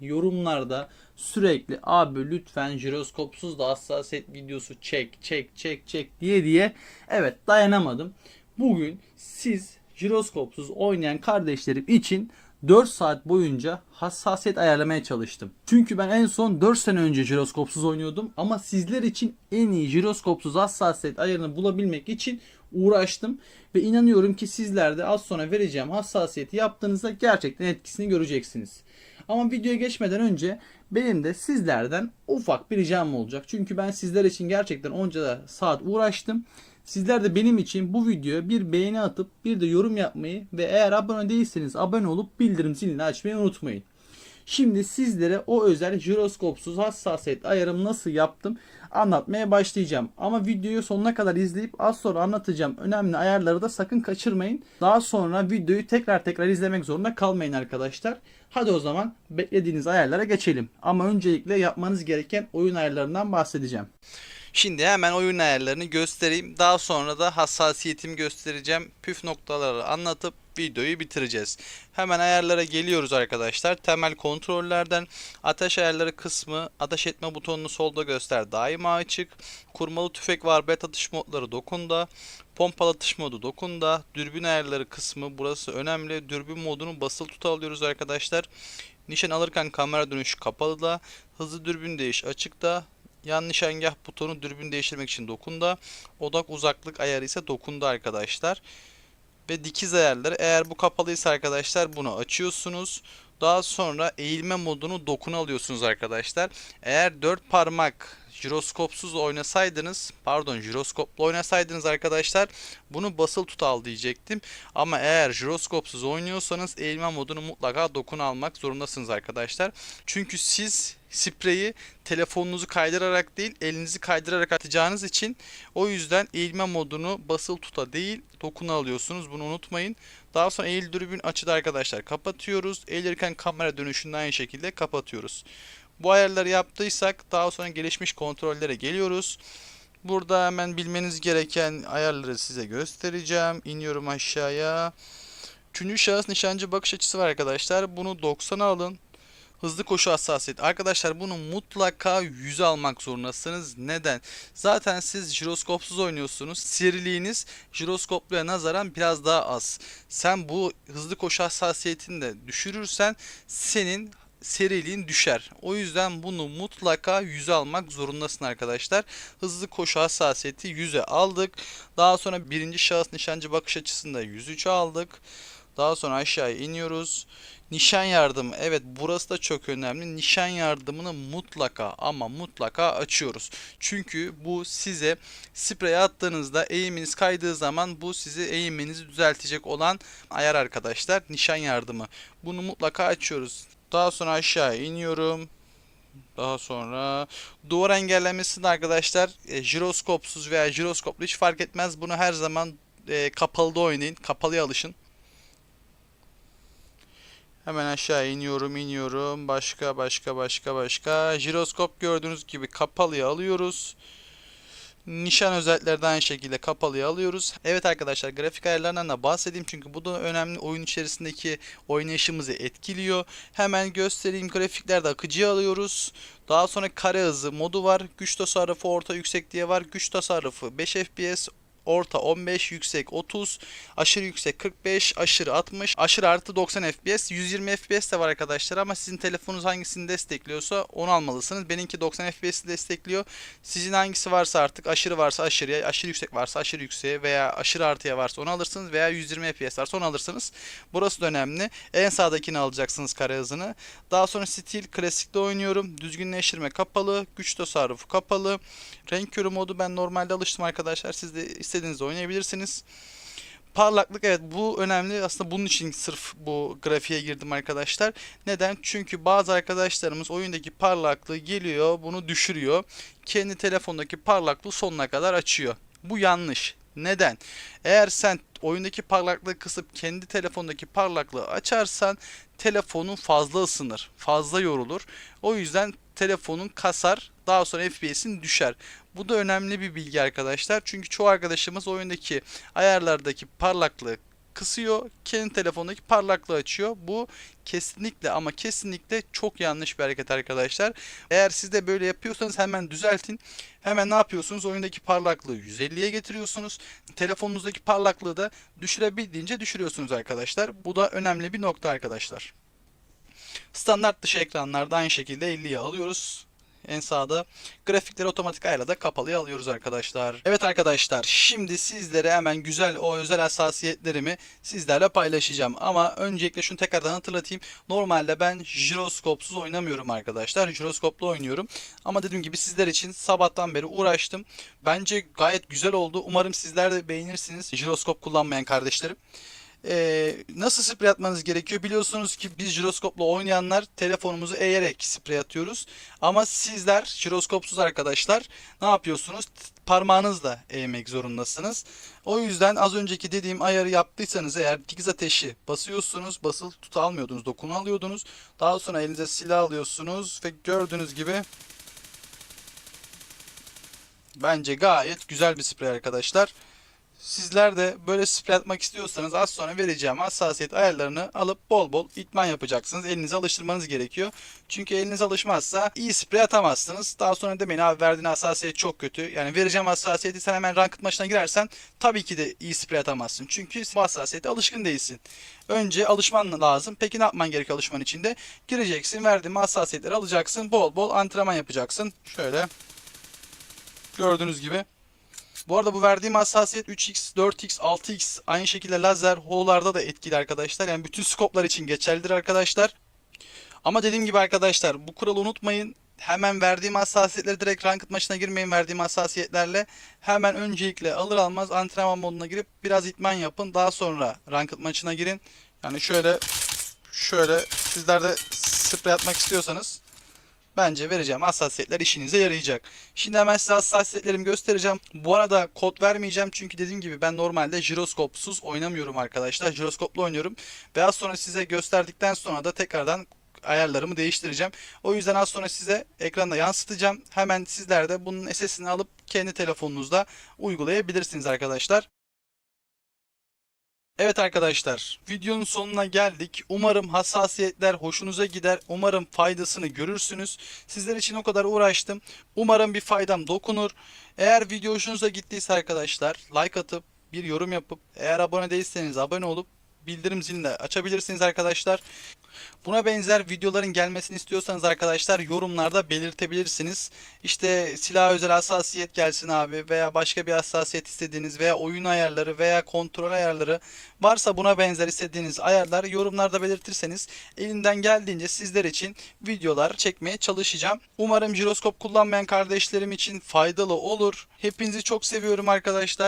yorumlarda sürekli abi lütfen jiroskopsuz da hassasiyet videosu çek çek çek çek diye diye evet dayanamadım. Bugün siz jiroskopsuz oynayan kardeşlerim için 4 saat boyunca hassasiyet ayarlamaya çalıştım. Çünkü ben en son 4 sene önce jiroskopsuz oynuyordum ama sizler için en iyi jiroskopsuz hassasiyet ayarını bulabilmek için uğraştım ve inanıyorum ki sizler de az sonra vereceğim hassasiyeti yaptığınızda gerçekten etkisini göreceksiniz. Ama videoya geçmeden önce benim de sizlerden ufak bir ricam olacak. Çünkü ben sizler için gerçekten onca saat uğraştım. Sizler de benim için bu videoya bir beğeni atıp bir de yorum yapmayı ve eğer abone değilseniz abone olup bildirim zilini açmayı unutmayın. Şimdi sizlere o özel jiroskopsuz hassasiyet ayarımı nasıl yaptım anlatmaya başlayacağım. Ama videoyu sonuna kadar izleyip az sonra anlatacağım önemli ayarları da sakın kaçırmayın. Daha sonra videoyu tekrar tekrar izlemek zorunda kalmayın arkadaşlar. Hadi o zaman beklediğiniz ayarlara geçelim. Ama öncelikle yapmanız gereken oyun ayarlarından bahsedeceğim. Şimdi hemen oyun ayarlarını göstereyim. Daha sonra da hassasiyetimi göstereceğim. Püf noktaları anlatıp videoyu bitireceğiz. Hemen ayarlara geliyoruz arkadaşlar. Temel kontrollerden ateş ayarları kısmı ateş etme butonunu solda göster daima açık. Kurmalı tüfek var bet atış modları dokunda. Pompalı atış modu dokunda. Dürbün ayarları kısmı burası önemli. Dürbün modunu basılı tuta alıyoruz arkadaşlar. Nişan alırken kamera dönüşü kapalı da. Hızlı dürbün değiş açıkta. Yan nişangah butonu dürbün değiştirmek için dokunda. Odak uzaklık ayarı ise dokunda arkadaşlar. Ve dikiz ayarları eğer bu kapalıysa arkadaşlar bunu açıyorsunuz. Daha sonra eğilme modunu dokuna alıyorsunuz arkadaşlar. Eğer 4 parmak jiroskopsuz oynasaydınız pardon jiroskoplu oynasaydınız arkadaşlar bunu basılı tut al diyecektim. Ama eğer jiroskopsuz oynuyorsanız eğilme modunu mutlaka dokuna almak zorundasınız arkadaşlar. Çünkü siz spreyi telefonunuzu kaydırarak değil elinizi kaydırarak atacağınız için o yüzden eğilme modunu basılı tuta değil dokuna alıyorsunuz bunu unutmayın. Daha sonra eğil dürbün açıda arkadaşlar kapatıyoruz. Eğilirken kamera dönüşünde aynı şekilde kapatıyoruz. Bu ayarları yaptıysak daha sonra gelişmiş kontrollere geliyoruz. Burada hemen bilmeniz gereken ayarları size göstereceğim. İniyorum aşağıya. Üçüncü şahıs nişancı bakış açısı var arkadaşlar. Bunu 90'a alın. Hızlı koşu hassasiyet. Arkadaşlar bunu mutlaka 100'e almak zorundasınız. Neden? Zaten siz jiroskopsuz oynuyorsunuz. Seriliğiniz jiroskopluya nazaran biraz daha az. Sen bu hızlı koşu hassasiyetini de düşürürsen senin seriliğin düşer. O yüzden bunu mutlaka 100'e almak zorundasın arkadaşlar. Hızlı koşu hassasiyeti 100'e aldık. Daha sonra birinci şahıs nişancı bakış açısında 103'e aldık. Daha sonra aşağıya iniyoruz. Nişan yardımı. Evet burası da çok önemli. Nişan yardımını mutlaka ama mutlaka açıyoruz. Çünkü bu size sprey attığınızda eğiminiz kaydığı zaman bu sizi eğiminizi düzeltecek olan ayar arkadaşlar. Nişan yardımı. Bunu mutlaka açıyoruz. Daha sonra aşağı iniyorum. Daha sonra duvar engellemesini arkadaşlar e, jiroskopsuz veya jiroskoplu hiç fark etmez. Bunu her zaman e, kapalıda oynayın. Kapalıya alışın. Hemen aşağı iniyorum, iniyorum. Başka, başka, başka, başka. Jiroskop gördüğünüz gibi kapalıya alıyoruz. Nişan özellikleri de aynı şekilde kapalıya alıyoruz. Evet arkadaşlar grafik ayarlarından da bahsedeyim çünkü bu da önemli oyun içerisindeki oynayışımızı etkiliyor. Hemen göstereyim grafiklerde akıcıya alıyoruz. Daha sonra kare hızı modu var. Güç tasarrufu orta yüksek diye var. Güç tasarrufu 5 FPS, orta 15, yüksek 30, aşırı yüksek 45, aşırı 60, aşırı artı 90 FPS, 120 FPS de var arkadaşlar ama sizin telefonunuz hangisini destekliyorsa onu almalısınız. Benimki 90 FPS'i destekliyor. Sizin hangisi varsa artık aşırı varsa aşırıya, aşırı yüksek varsa aşırı yükseğe veya aşırı artıya varsa onu alırsınız veya 120 FPS varsa onu alırsınız. Burası da önemli. En sağdakini alacaksınız kare hızını. Daha sonra stil klasikte oynuyorum. Düzgünleştirme kapalı, güç tasarrufu kapalı. Renk körü modu ben normalde alıştım arkadaşlar. Siz de istediğinizde oynayabilirsiniz. Parlaklık evet bu önemli. Aslında bunun için sırf bu grafiğe girdim arkadaşlar. Neden? Çünkü bazı arkadaşlarımız oyundaki parlaklığı geliyor bunu düşürüyor. Kendi telefondaki parlaklığı sonuna kadar açıyor. Bu yanlış. Neden? Eğer sen oyundaki parlaklığı kısıp kendi telefondaki parlaklığı açarsan telefonun fazla ısınır, fazla yorulur. O yüzden telefonun kasar, daha sonra FPS'in düşer. Bu da önemli bir bilgi arkadaşlar. Çünkü çoğu arkadaşımız oyundaki ayarlardaki parlaklığı kısıyor. Kendi telefondaki parlaklığı açıyor. Bu kesinlikle ama kesinlikle çok yanlış bir hareket arkadaşlar. Eğer siz de böyle yapıyorsanız hemen düzeltin. Hemen ne yapıyorsunuz? Oyundaki parlaklığı 150'ye getiriyorsunuz. Telefonunuzdaki parlaklığı da düşürebildiğince düşürüyorsunuz arkadaşlar. Bu da önemli bir nokta arkadaşlar. Standart dışı ekranlarda aynı şekilde 50'ye alıyoruz. En sağda grafikleri otomatik ayarla da kapalıya alıyoruz arkadaşlar. Evet arkadaşlar şimdi sizlere hemen güzel o özel hassasiyetlerimi sizlerle paylaşacağım. Ama öncelikle şunu tekrardan hatırlatayım. Normalde ben jiroskopsuz oynamıyorum arkadaşlar. Jiroskoplu oynuyorum. Ama dediğim gibi sizler için sabahtan beri uğraştım. Bence gayet güzel oldu. Umarım sizler de beğenirsiniz. Jiroskop kullanmayan kardeşlerim. Ee, nasıl sprey atmanız gerekiyor? Biliyorsunuz ki biz jiroskopla oynayanlar telefonumuzu eğerek sprey atıyoruz. Ama sizler jiroskopsuz arkadaşlar ne yapıyorsunuz? Parmağınızla eğmek zorundasınız. O yüzden az önceki dediğim ayarı yaptıysanız eğer dikiz ateşi basıyorsunuz, basılı tutu almıyordunuz, dokunu alıyordunuz. Daha sonra elinize silah alıyorsunuz ve gördüğünüz gibi bence gayet güzel bir sprey arkadaşlar. Sizler de böyle sprey atmak istiyorsanız az sonra vereceğim hassasiyet ayarlarını alıp bol bol itman yapacaksınız. Elinize alıştırmanız gerekiyor. Çünkü eliniz alışmazsa iyi sprey atamazsınız. Daha sonra demeyin abi verdiğin hassasiyet çok kötü. Yani vereceğim hassasiyeti sen hemen ranked maçına girersen tabii ki de iyi sprey atamazsın. Çünkü bu hassasiyete alışkın değilsin. Önce alışman lazım. Peki ne yapman gerekiyor alışman için de? Gireceksin, verdiğim hassasiyetleri alacaksın. Bol bol antrenman yapacaksın. Şöyle. Gördüğünüz gibi. Bu arada bu verdiğim hassasiyet 3x, 4x, 6x aynı şekilde lazer, hololarda da etkili arkadaşlar. Yani bütün skoplar için geçerlidir arkadaşlar. Ama dediğim gibi arkadaşlar bu kuralı unutmayın. Hemen verdiğim hassasiyetleri direkt ranked maçına girmeyin verdiğim hassasiyetlerle. Hemen öncelikle alır almaz antrenman moduna girip biraz itman yapın. Daha sonra ranked maçına girin. Yani şöyle şöyle sizler de sprey atmak istiyorsanız bence vereceğim hassasiyetler işinize yarayacak. Şimdi hemen size hassasiyetlerimi göstereceğim. Bu arada kod vermeyeceğim çünkü dediğim gibi ben normalde jiroskopsuz oynamıyorum arkadaşlar. Jiroskoplu oynuyorum. Ve az sonra size gösterdikten sonra da tekrardan ayarlarımı değiştireceğim. O yüzden az sonra size ekranda yansıtacağım. Hemen sizler de bunun SS'ini alıp kendi telefonunuzda uygulayabilirsiniz arkadaşlar. Evet arkadaşlar, videonun sonuna geldik. Umarım hassasiyetler hoşunuza gider. Umarım faydasını görürsünüz. Sizler için o kadar uğraştım. Umarım bir faydam dokunur. Eğer video hoşunuza gittiyse arkadaşlar, like atıp bir yorum yapıp eğer abone değilseniz abone olup bildirim zilini açabilirsiniz arkadaşlar. Buna benzer videoların gelmesini istiyorsanız arkadaşlar yorumlarda belirtebilirsiniz. İşte silah özel hassasiyet gelsin abi veya başka bir hassasiyet istediğiniz veya oyun ayarları veya kontrol ayarları varsa buna benzer istediğiniz ayarlar yorumlarda belirtirseniz elinden geldiğince sizler için videolar çekmeye çalışacağım. Umarım jiroskop kullanmayan kardeşlerim için faydalı olur. Hepinizi çok seviyorum arkadaşlar.